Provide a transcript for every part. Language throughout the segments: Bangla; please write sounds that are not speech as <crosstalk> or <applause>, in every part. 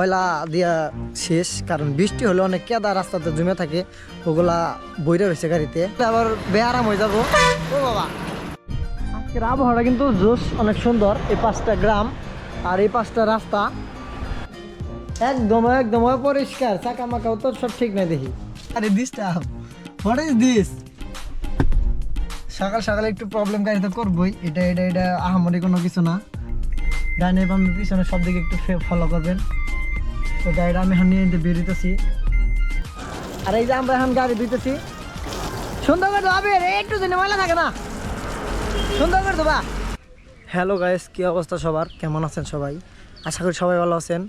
ময়লা দিয়া শেষ, কারণ বৃষ্টি হলে অনেক কেদা রাস্তাতে জমে থাকে, ওগুলা বইরে রয়েছে গাড়িতে। আবার বেআরাম হয়ে যাব। ও বাবা। আজকের আবহাওয়াটা কিন্তু জোশ, অনেক সুন্দর। এই পাঁচটা গ্রাম আর এই পাঁচটা রাস্তা একদম একদম পরিষ্কার চাকা মাকাও তো সব ঠিক নাই দেখি। আরে দিসটা হোয়াট ইজ দিস সকাল সকালে একটু প্রবলেম গাড়িতে করবোই। এটা এটা এটা আহামরি কোনো কিছু না। ডাইনে বামে পিছনে সব দিকে একটু ফলো করবেন। তো গাড়িটা আমি এখন নিয়ে বেরোতেছি আর এই যে আমরা এখন গাড়ি দিতেছি সুন্দর একটু ময়লা থাকে না। সুন্দর করে হ্যালো গাইস কী অবস্থা সবার? কেমন আছেন সবাই? আশা করি সবাই ভালো আছেন।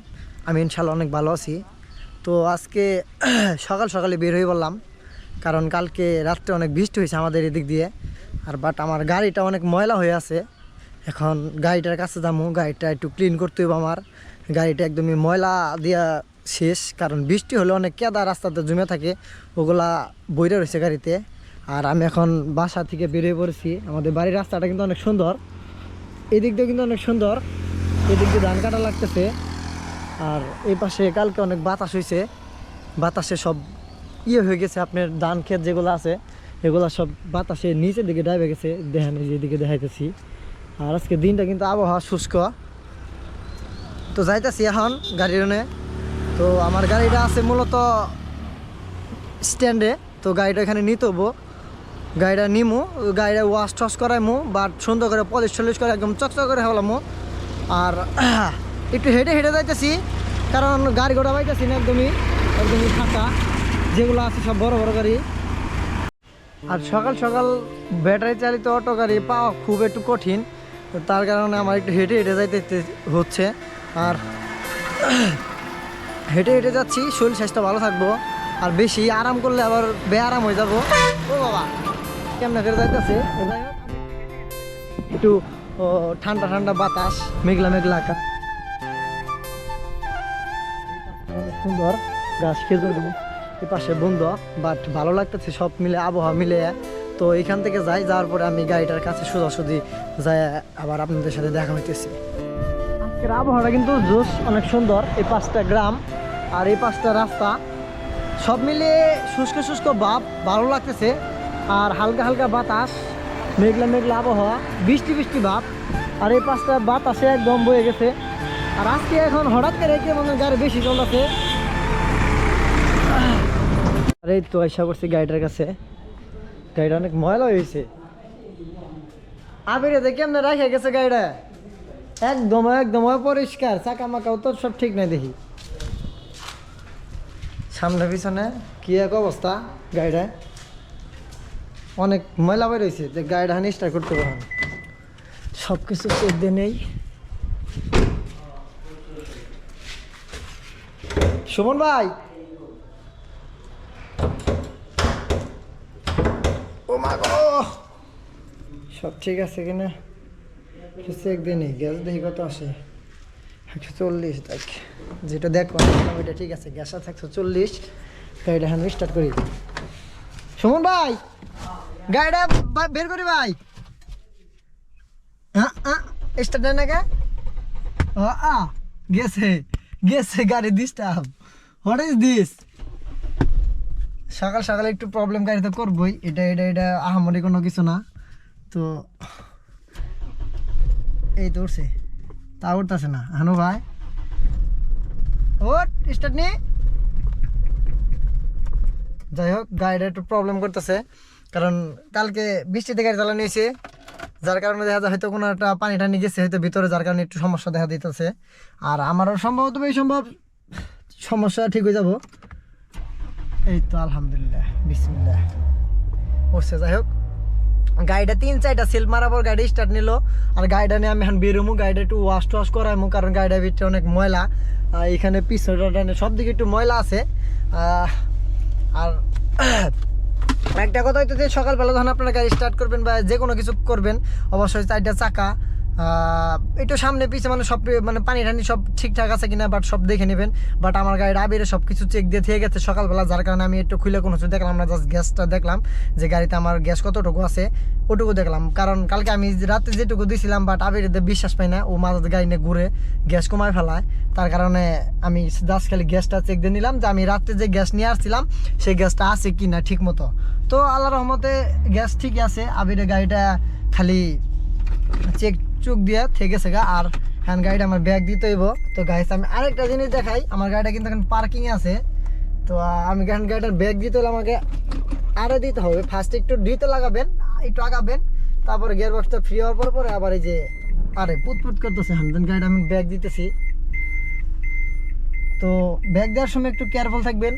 আমি ইনশাল্লাহ অনেক ভালো আছি। তো আজকে <clears throat> সকাল সকালে বের হয়ে বললাম কারণ কালকে রাত্রে অনেক বৃষ্টি হয়েছে আমাদের এদিক দিয়ে। আর বাট আমার গাড়িটা অনেক ময়লা হয়ে আছে। এখন গাড়িটার কাছে যাব গাড়িটা একটু ক্লিন করতে হবে আমার। গাড়িটা একদমই ময়লা দিয়া শেষ, কারণ বৃষ্টি হলে অনেক কেদা রাস্তাতে জমে থাকে, ওগুলা বইরে রয়েছে গাড়িতে। আর আমি এখন বাসা থেকে বেরিয়ে পড়েছি। আমাদের বাড়ির রাস্তাটা কিন্তু অনেক সুন্দর। এদিক দিয়ে কিন্তু অনেক সুন্দর। এদিক দিয়ে ধান কাটা লাগতেছে। আর এই পাশে কালকে অনেক বাতাস হয়েছে বাতাসে সব ইয়ে হয়ে গেছে, আপনার ধান ক্ষেত যেগুলো আছে, এগুলো সব বাতাসে নিচের দিকে ডাইবে গেছে। দেখেন এই যে এদিকে দেখাইতেছি। আর আজকে দিনটা কিন্তু আবহাওয়া শুষ্ক। তো যাইতেছি এখন গাড়ির তো আমার গাড়িটা আছে মূলত স্ট্যান্ডে, তো গাড়িটা এখানে নিতে হব। গাড়িটা নিমু, গাড়িটা ওয়াশ টস করাইমু, বাট সুন্দর করে পলিশ টলিশ করে একদম চকচক করে হলামু আর <clears throat> একটু হেঁটে হেঁটে যাইতেছি, কারণ গাড়ি ঘোড়া পাইতেছি না একদমই একদমই ফাঁকা। যেগুলো আছে সব বড় বড় গাড়ি। আর সকাল সকাল ব্যাটারি চালিত অটো গাড়ি পাওয়া খুব একটু কঠিন তার কারণে আমার একটু হেঁটে হেঁটে যাইতে হচ্ছে। আর হেঁটে হেঁটে যাচ্ছি, শরীর স্বাস্থ্য ভালো থাকব। আর বেশি আরাম করলে আবার বেআরাম হয়ে যাব। ও বাবা, কেমন করে যাইতেছে? একটু ঠান্ডা ঠান্ডা বাতাস, মেঘলা মেঘলা আকাশ। সুন্দর গাছ খেজুর এ পাশে বন্ধ বাট ভালো লাগতেছে, সব মিলে আবহাওয়া মিলে। তো এখান থেকে যাই, যাওয়ার পরে আমি গাড়িটার কাছে সোজাসুজি যাই, আবার আপনাদের সাথে দেখা হইতেছি। আজকের আবহাওয়াটা কিন্তু জোশ, অনেক সুন্দর। এই পাঁচটা গ্রাম আর এই পাঁচটা রাস্তা, সব মিলিয়ে শুষ্ক শুষ্ক ভাব ভালো লাগতেছে। আর হালকা হালকা বাতাস, মেঘলা মেঘলা আবহাওয়া, বৃষ্টি বৃষ্টি ভাব আর এই পাঁচটা বাতাসে একদম বয়ে গেছে। আর আজকে এখন হঠাৎ করে মনে গাড়ি বেশি চলতেছে? আর তো আশা করছি গাড়িটার কাছে। গাড়িটা অনেক ময়লা হয়েছে। আবিরে দেখে কেমনে রাখে গেছে গাড়িটা? একদম একদম পরিষ্কার চাকা মাকাও তো সব ঠিক নাই দেখি। সামনে পিছনে কি এক অবস্থা গাড়িটা অনেক ময়লা বের হয়েছে যে গাড়িটা হানি স্টার্ট করতে পারেন সব কিছু চেক দিয়ে নেই। সুমন ভাই! ও মা গো! সব ঠিক আছে কিনা? চেক দিয়ে গ্যাস দেখি কত আসে? একশো চল্লিশ, দেখ। যেটা দেখো ওইটা ঠিক আছে, গ্যাস আছে একশো চল্লিশ। গাড়িটা এখন স্টার্ট করি। সুমন ভাই! গাড়িটা বের করি ভাই। হ্যাঁ স্টার্ট দেয় না কে? গেছে গেছে, গাড়ি ডিস্টার্ব হোয়াট ইজ দিস সকাল সকালে একটু প্রবলেম গাড়ি তো করবোই। এটা এটা এটা আহামরি কোনো কিছু না। তো এই উঠছে তা উঠতেছে না। হানু ভাই। ওট স্টার্ট নি যাই হোক, গাড়িটা একটু প্রবলেম করতেছে। কারণ কালকে বৃষ্টিতে গাড়ি চালানো হয়েছে। যার কারণে দেখা যায় হয়তো কোনো একটা পানি টানি গেছে, হয়তো ভিতরে, যার কারণে একটু সমস্যা দেখা দিতেছে। আর আমারও সম্ভবত এই সম্ভব সমস্যা ঠিক হয়ে যাব। এই তো, আলহামদুলিল্লাহ, বিসমিল্লাহ। বসছে যাই হোক। গাড়িটা তিন চারটা সেল মারাবর গাড়ি স্টার্ট নিল। আর গাড়িটা নিয়ে আমি এখন বেরোমু, গাড়িটা একটু ওয়াশ টোয়াশ করাইমু, কারণ গাড়িটার ভিতরে অনেক ময়লা। এখানে পিছনটা সব দিকে একটু ময়লা আছে। আর <coughs> একটা কথা হইতে সকালবেলা যখন আপনারা গাড়ি স্টার্ট করবেন বা যে কোনো কিছু করবেন, অবশ্যই চারটা চাকা একটু সামনে পিছে মানে সব মানে পানি টানি সব ঠিকঠাক আছে কিনা বাট সব দেখে নেবেন। বাট আমার গাড়ির আবিরে সব কিছু চেক দিয়ে থেকে গেছে সকালবেলা, যার কারণে আমি একটু খুলে কোনো কিছু দেখলাম না জাস্ট গ্যাসটা দেখলাম যে গাড়িতে আমার গ্যাস কতটুকু আছে, ওটুকু দেখলাম। কারণ কালকে আমি রাতে যেটুকু দিয়েছিলাম বাট আবিরে বিশ্বাস পাই না, ও মাঝে গাড়ি নিয়ে ঘুরে গ্যাস কমায় ফেলায়। তার কারণে আমি জাস্ট খালি গ্যাসটা চেক দিয়ে নিলাম যে আমি রাত্রে যে গ্যাস নিয়ে আসছিলাম, সেই গ্যাসটা আছে কি না ঠিক মতো তো আল্লাহ রহমতে গ্যাস ঠিকই আছে, আবিরে গাড়িটা খালি চেক চুক দিয়ে থেকে গা, আর হ্যান্ড গাড়িটা আমার ব্যাগ দিতে হইব। তো গাইস আমি আরেকটা জিনিস দেখাই, আমার গাড়িটা কিন্তু এখন পার্কিং আছে। তো আমি হ্যান্ড গাড়িটার ব্যাগ দিতে হলে আমাকে আরও দিতে হবে। ফার্স্ট একটু দিতে লাগাবেন, একটু আগাবেন, তারপরে গিয়ার বক্সটা ফ্রি হওয়ার পর পরে আবার এই যে, আরে, পুতপুত করতেছে হ্যান্ড গাড়িটা আমি ব্যাগ দিতেছি। তো ব্যাগ দেওয়ার সময় একটু কেয়ারফুল থাকবেন।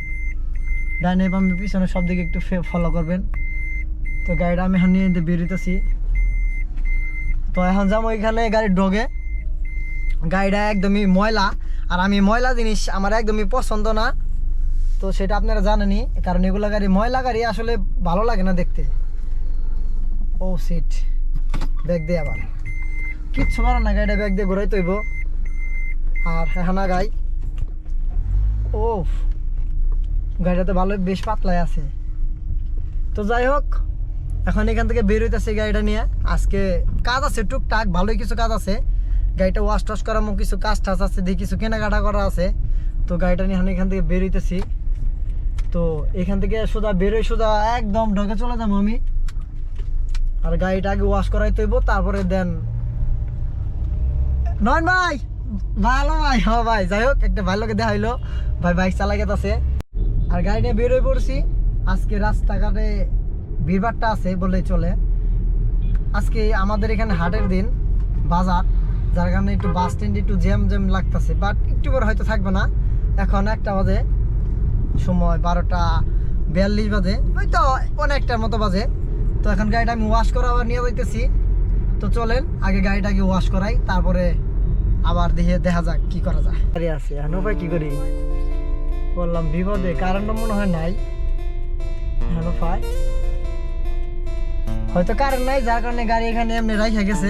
ডাইনে পিছনে সব দিকে একটু ফলো করবেন। তো গাড়িটা আমি এখন নিয়ে বেরোতেছি তো এখন যাব এখানে গাড়ির ডগে গাড়িটা একদমই ময়লা, আর আমি ময়লা জিনিস আমার একদমই পছন্দ না। তো সেটা আপনারা জানেনই কারণ এগুলো গাড়ি, ময়লা গাড়ি আসলে ভালো লাগে না দেখতে। ও সিট ব্যাগ দিয়ে আবার। কিচ্ছু করার না গাড়িটা ব্যাগ দিয়ে ঘুরাই তৈব। আর হেহানা গাই ও গাড়িটা তো ভালো, বেশ পাতলাই আছে। তো যাই হোক এখন এখান থেকে বের হইতেছে গাড়িটা নিয়ে। আজকে কাজ আছে, টুকটাক, ভালোই কিছু কাজ আছে। গাড়িটা ওয়াশ টাশ করার মতো কিছু কাজ টাজ আছে দিয়ে কিছু কেনাকাটা করা আছে। তো গাড়িটা নিয়ে এখন এখান থেকে বের হইতেছি। তো এখান থেকে সোজা বেরোই সোজা একদম ঢকে চলে যাব আমি। আর গাড়িটা আগে ওয়াশ করাই তৈব তারপরে দেন। নয়ন ভাই! ভালো ভাই, হ ভাই, যাই হোক, একটা ভাই লোকে দেখা হইল। ভাই বাইক চালাই গেছে আর গাড়ি নিয়ে বেরোয় পড়ছি। আজকে রাস্তাঘাটে ভিড়ভাড়টা আছে বললেই চলে। আজকে আমাদের এখানে হাটের দিন, বাজার, যার কারণে একটু বাস স্ট্যান্ডে একটু জ্যাম জ্যাম লাগতেছে বাট একটু পরে হয়তো থাকবে না। এখন একটা বাজে সময় বারোটা বিয়াল্লিশ বাজে হয়তো অনেকটার মতো বাজে। তো এখন গাড়িটা আমি ওয়াশ করা আবার নিয়ে যাইতেছি। তো চলেন, আগে গাড়িটাকে ওয়াশ করাই, তারপরে আবার দেখে দেখা যাক কি করা যায়। গাড়ি আছে, এখন উপায় কি করি? বললাম, বিপদে কারেন্টটা মনে হয় নাই। হয়তো কারেন্ট নাই, যার কারণে গাড়ি এখানে এমনি রাইখা গেছে।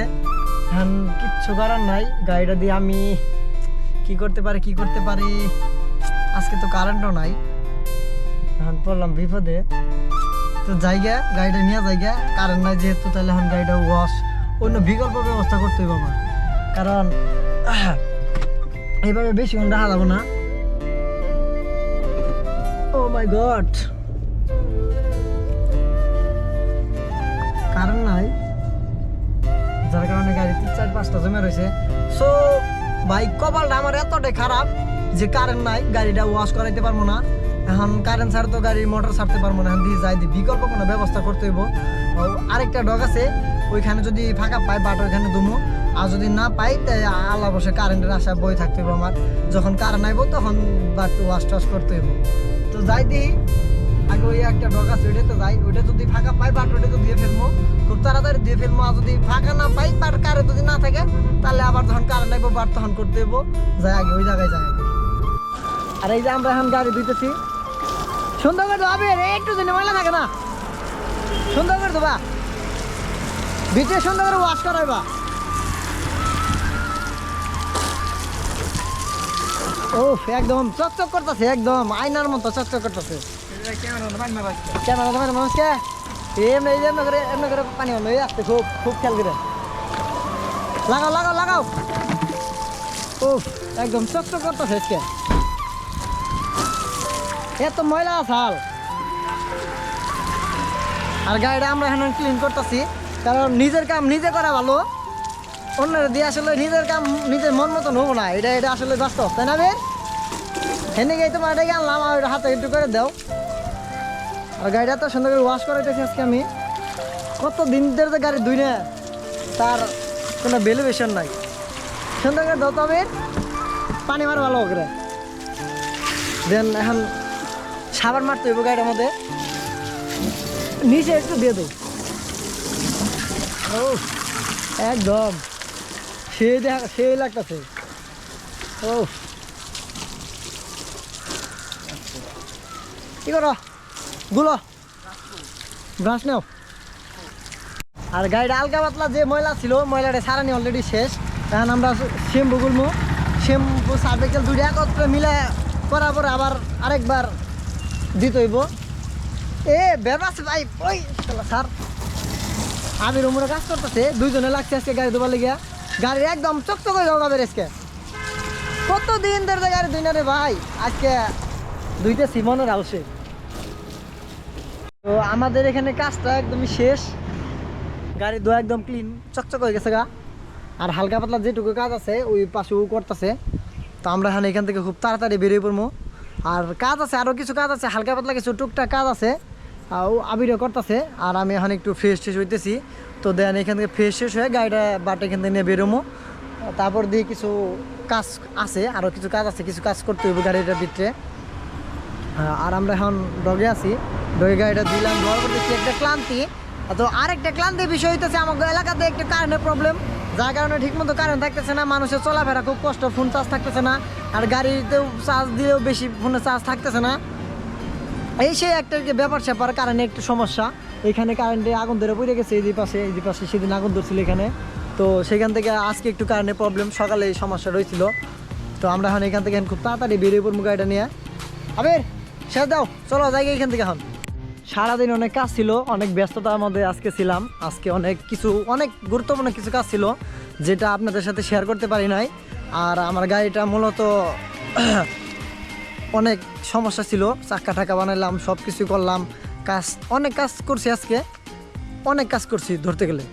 এখন কিচ্ছু করার নাই, গাড়িটা দিয়ে আমি কি করতে পারি, কি করতে পারি? আজকে তো কারেন্টও নাই। এখন পড়লাম বিপদে। তো জায়গা, গাড়িটা নিয়ে জায়গা কারেন্ট নাই যেহেতু, তাহলে এখন গাড়িটা ওয়াশ অন্য বিকল্প ব্যবস্থা করতে হবে আমার। কারণ, এইভাবে বেশিক্ষণ রাখা যাব না। ও মাই গড যার কারণে গাড়ি তিন চার পাঁচটা জমে রয়েছে। সো বাইক কপালটা আমার এতটাই খারাপ যে কারেন্ট নাই, গাড়িটা ওয়াশ করাইতে পারব না। এখন কারেন্ট ছাড়া তো গাড়ির মোটর ছাড়তে পারব না। এখন দিয়ে যাই দিয়ে বিকল্প কোনো ব্যবস্থা করতে হইব। আরেকটা ডগ আছে, ওইখানে যদি ফাঁকা পাই বাট ওইখানে দুমু। আর যদি না পাই তাই আল্লাহ বসে কারেন্টের আশা বই থাকতে হইব আমার। যখন কারেন্ট আইব, তখন বাট ওয়াশ টাশ করতে হইব। তো যাই দিই আগে ওই একটা তো যাই। ওইটা যদি ফাঁকা পাই, বাট ওইটা তো দিয়ে ফেলব। খুব তাড়াতাড়ি দিয়ে ফেলব, আর যদি ফাঁকা না পাই, বাট কারে যদি না থাকে, তাহলে আবার যখন লাগবো, বাট তখন হইব। যাই আগে ওই জায়গায়, যাই আর এই যে আমরা এখন গাড়ি সুন্দর করে দেবা একটু দিনে ময়লা থাকে না। সুন্দর করে দেবা ভিতরে সুন্দর করে ওয়াশ করাইবা ও একদম চকচক করতেছে, একদম। আয়নার মতো চকচক করতেছে। ক্যামেরা তোমার মানুষকে এমনি এমনি করে পানি খুব খুব খেয়াল করে লাগাও লাগাও লাগাও ও একদম চকচক করতেছে আজকে এত ময়লা আর গাড়িটা আমরা এখন ক্লিন করতেছি কারণ নিজের কাম নিজে করা ভালো অন্যের দিয়ে আসলে নিজের কাম নিজের মন মতন হব না এটা এটা আসলে বাস্তব তাই না বের হেনে গিয়ে তোমার এটাকে আনলাম আর হাতে একটু করে দাও। আর গাড়িটা তো সুন্দর করে ওয়াশ করাইতেছি আজকে আমি। কত দিন ধরে তো গাড়ি ধুই না তার কোনো ভ্যালুয়েশন নাই। সুন্দর করে দাও তবে পানি মার ভালো করে। দেন এখন সাবান মারতে হইব গাড়িটার মধ্যে। নিচে একটু দিয়ে দেবো একদম। সে দেখা সে লাগতেছে। ও। কি করো? গুলো। ব্রাশ নাও। আর গাড়িটা আলগা পাতলা যে ময়লা ছিল, ময়লাটা সারানি অলরেডি শেষ। এখন আমরা শ্যাম্পু গুলমু। শ্যাম্পু সার্ভিকেল দুইটা একত্রে মিলে করার পরে আবার আরেকবার দিতে হইব। এ বেবাস ভাই। ওই স্যার আমি রুমরে কাজ করতেছে। দুইজনে লাগছে আজকে গাড়ি দেবার লেগে গাড়ি একদম চকচক হয়ে যাবে আজকে। কত দিন ধরে গাড়ি দুই না রে ভাই? আজকে দুইটা সিমনের আলসে। তো আমাদের এখানে কাজটা একদমই শেষ। গাড়ি ধোয়া একদম ক্লিন চকচক হয়ে গেছে গা। আর হালকা পাতলা যেটুকু কাজ আছে, ওই পাশে করতেছে। তো আমরা এখানে এখান থেকে খুব তাড়াতাড়ি বেরিয়ে পড়ব। আর কাজ আছে আরও কিছু কাজ আছে, হালকা পাতলা কিছু টুকটাক কাজ আছে। ও আবিরও করতেছে। আর আমি এখন একটু ফ্রেশ ট্রেশ হইতেছি। তো দেন এখান থেকে ফ্রেশ শেষ হয়ে গাড়িটা বাট এখান থেকে নিয়ে বেরোমো তারপর দিয়ে কিছু কাজ আছে আরও কিছু কাজ আছে, কিছু কাজ করতে হইব গাড়িটার ভিতরে। আর আমরা এখন ডগে আছি। ডগে গাড়িটা দিলাম ধোয়ার দেখছি একটা ক্লান্তি। তো আরেকটা ক্লান্তির বিষয় হইতেছে আমাদের এলাকাতে একটা কারেন্টের প্রবলেম যার কারণে ঠিকমতো কারেন্ট থাকতেছে না, মানুষের চলাফেরা খুব কষ্ট ফোন চার্জ থাকতেছে না, আর গাড়িতেও চার্জ দিলেও বেশি ফোনে চার্জ থাকতেছে না। এই সেই একটা ব্যাপার স্যাপার কারণে একটু সমস্যা। এখানে কারেন্টে আগুন ধরে পড়ে গেছে, এই পাশে এই পাশে সেদিন আগুন ধরছিল এখানে। তো সেখান থেকে আজকে একটু কারেন্টের প্রবলেম সকালে এই সমস্যা রয়েছিল। তো আমরা এখন এখান থেকে খুব তাড়াতাড়ি বেরিয়ে পড়ব গাড়িটা নিয়ে। আবির! শেষ দাও, চলো যাই এখান থেকে এখন। সারাদিন অনেক কাজ ছিল, অনেক ব্যস্ততার মধ্যে আজকে ছিলাম। আজকে অনেক কিছু, অনেক গুরুত্বপূর্ণ কিছু কাজ ছিল, যেটা আপনাদের সাথে শেয়ার করতে পারি নাই। আর আমার গাড়িটা মূলত <clears throat> অনেক সমস্যা ছিল চাক্কা টাকা বানাইলাম সব কিছু করলাম। কাজ, অনেক কাজ করছি আজকে। অনেক কাজ করছি ধরতে গেলে।